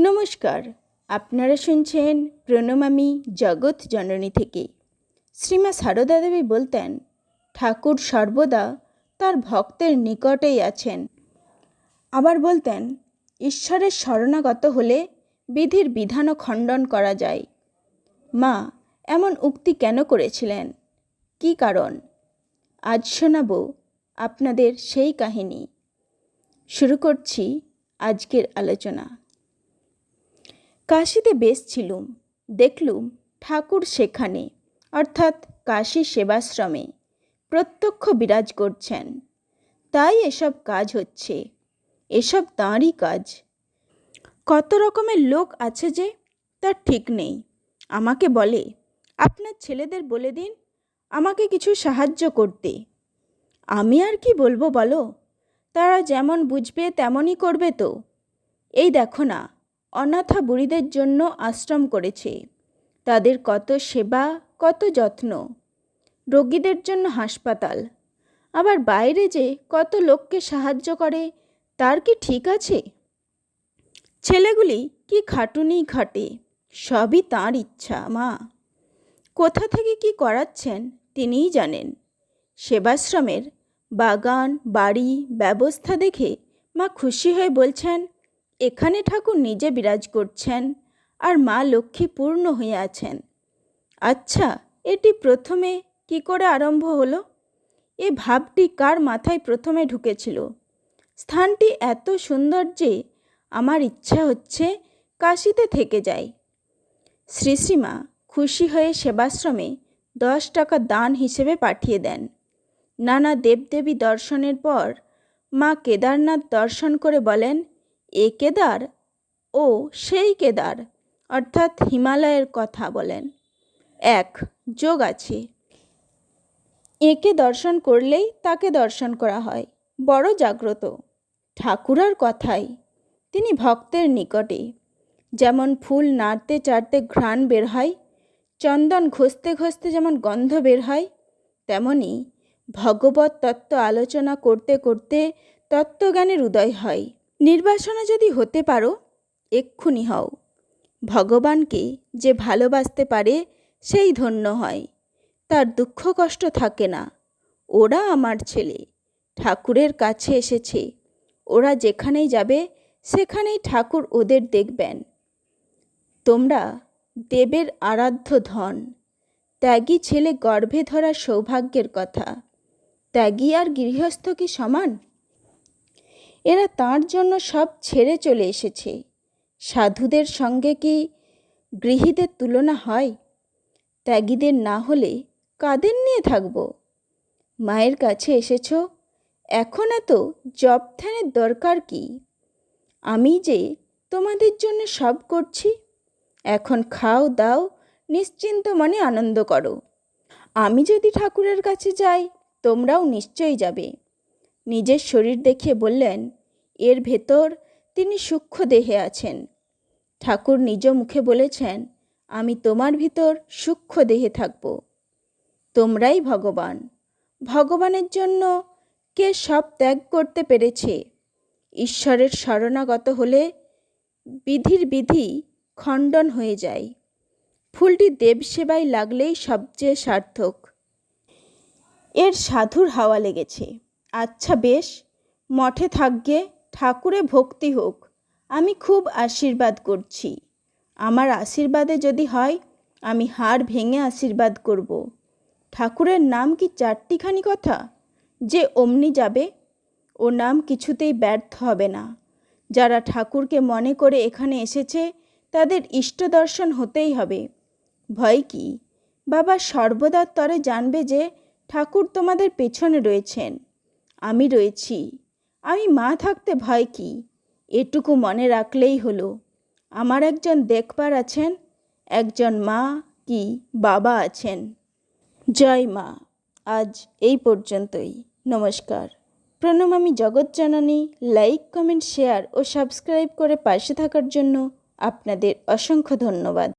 নমস্কার, আপনারা শুনছেন প্রণমামি জগৎ জননী থেকে। শ্রীমা সারদা দেবী বলতেন, ঠাকুর সর্বদা তার ভক্তের নিকটেই আছেন। আবার বলতেন, ঈশ্বরের শরণাগত হলে বিধির বিধানও খণ্ডন করা যায়। মা, এমন উক্তি কেন করেছিলেন? কী কারণ? আজ শোনাব আপনাদের সেই কাহিনী। শুরু করছি আজকের আলোচনা। কাশিতে বেশ ছিলুম। দেখলুম ঠাকুর সেখানে, অর্থাৎ কাশী সেবাশ্রমে প্রত্যক্ষ বিরাজ করছেন। তাই এসব কাজ হচ্ছে, এসব তাঁরই কাজ। কত রকমের লোক আছে যে তার ঠিক নেই। আমাকে বলে, আপনার ছেলেদের বলে দিন, আমাকে কিছু সাহায্য করতে। আমি আর কি বলব বলো? তারা যেমন বুঝবে তেমনই করবে তো। এই দেখো না অনাথা বুড়িদের জন্য আশ্রম করেছে। তাদের কত সেবা, কত যত্ন। রোগীদের জন্য হাসপাতাল। আবার বাইরে যে কত লোককে সাহায্য করে, তার কি ঠিক আছে? ছেলেগুলি কি খাটুনি খাটে, সবই তাঁর ইচ্ছা, মা। কোথা থেকে কি করাচ্ছেন তিনিই জানেন। সেবাশ্রমের বাগান, বাড়ি, ব্যবস্থা দেখে মা খুশি হয়ে বলছেন এখানে ঠাকুর নিজে বিরাজ করছেন আর মা লক্ষ্মী পূর্ণ হয়ে আছেন। আচ্ছা এটি প্রথমে কি করে আরম্ভ হলো? এ ভাবটি কার মাথায় প্রথমে ঢুকেছিল? স্থানটি এত সুন্দর যে আমার ইচ্ছা হচ্ছে কাশিতে থেকে যাই শ্রীশ্রীমা খুশি হয়ে সেবাশ্রমে দশ টাকা দান হিসেবে পাঠিয়ে দেন। নানা দেবদেবী দর্শনের পর মা কেদারনাথ দর্শন করে বলেন এ কেদার ও সেই কেদার, অর্থাৎ হিমালয়ের কথা বলেন। এক, যোগ আছে। একে দর্শন করলেই তাকে দর্শন করা হয়, বড় জাগ্রত। ঠাকুরার কথাই, তিনি ভক্তের নিকটে। যেমন ফুল নাড়তে চাড়তে ঘ্রাণ বের হয়, চন্দন ঘষতে ঘষতে যেমন গন্ধ বের হয়, তেমনি ভগবত তত্ত্ব আলোচনা করতে করতে তত্ত্বজ্ঞানের উদয় হয়। নির্বাসনা যদি হতে পারো, এক্ষুনি হও। ভগবানকে যে ভালোবাসতে পারে, সেই ধন্য হয়। তার দুঃখ কষ্ট থাকে না। ওরা আমার ছেলে। ঠাকুরের কাছে এসেছে। ওরা যেখানেই যাবে, সেখানেই ঠাকুর ওদের দেখবেন। তোমরা দেবের আরাধ্য ধন। ত্যাগী ছেলে গর্ভে ধরা সৌভাগ্যের কথা। ত্যাগী আর গৃহস্থ কি সমান? এরা তার জন্য সব ছেড়ে চলে এসেছে। সাধুদের সঙ্গে কি গৃহীদের তুলনা হয়? ত্যাগীদের না হলে কাদের নিয়ে থাকব? মায়ের কাছে এসেছ? এখন এত জব দরকার কি? আমি যে তোমাদের জন্য সব করছি, এখন খাও, দাও, নিশ্চিন্ত মনে আনন্দ করো। আমি যদি ঠাকুরের কাছে যাই, তোমরাও নিশ্চয়ই যাবে। নিজের শরীর দেখে বললেন, এর ভেতর তিনি সূক্ষ্ম দেহে আছেন। ঠাকুর নিজ মুখে বলেছেন, আমি তোমার ভিতর সূক্ষ্ম দেহে থাকব। তোমরাই ভগবান। ভগবানের জন্য কে সব ত্যাগ করতে পেরেছে? ঈশ্বরের শরণাগত হলে বিধির বিধি খণ্ডন হয়ে যায়। ফুলটি দেবসেবায় লাগলেই সবচেয়ে সার্থক। এর সাধুর হাওয়া লেগেছে। আচ্ছা বেশ, মঠে থাকগে, ঠাকুরে ভক্তি হোক, আমি খুব আশীর্বাদ করছি। আমার আশীর্বাদে যদি হয়, আমি হাড় ভেঙে আশীর্বাদ করব। ঠাকুরের নাম কি চারটিখানি কথা? যে অমনি যাবে ও নাম কিছুতেই ব্যর্থ হবে না। যারা ঠাকুরকে মনে করে এখানে এসেছে, তাদের ইষ্ট দর্শন হতেই হবে। ভয় কি? বাবা সর্বদার তরে জানবে যে ঠাকুর তোমাদের পেছনে রয়েছেন। আমি রয়েছি। আমি মা থাকতে ভয় কি? এটুকু মনে রাখলেই হলো। আমার একজন দেখবার আছেন, একজন মা কি বাবা আছেন। জয় মা, আজ এই পর্যন্তই। নমস্কার। প্রণাম আমি জগৎ জগৎজননী লাইক, কমেন্ট, শেয়ার ও সাবস্ক্রাইব করে পাশে থাকার জন্য আপনাদের অসংখ্য ধন্যবাদ।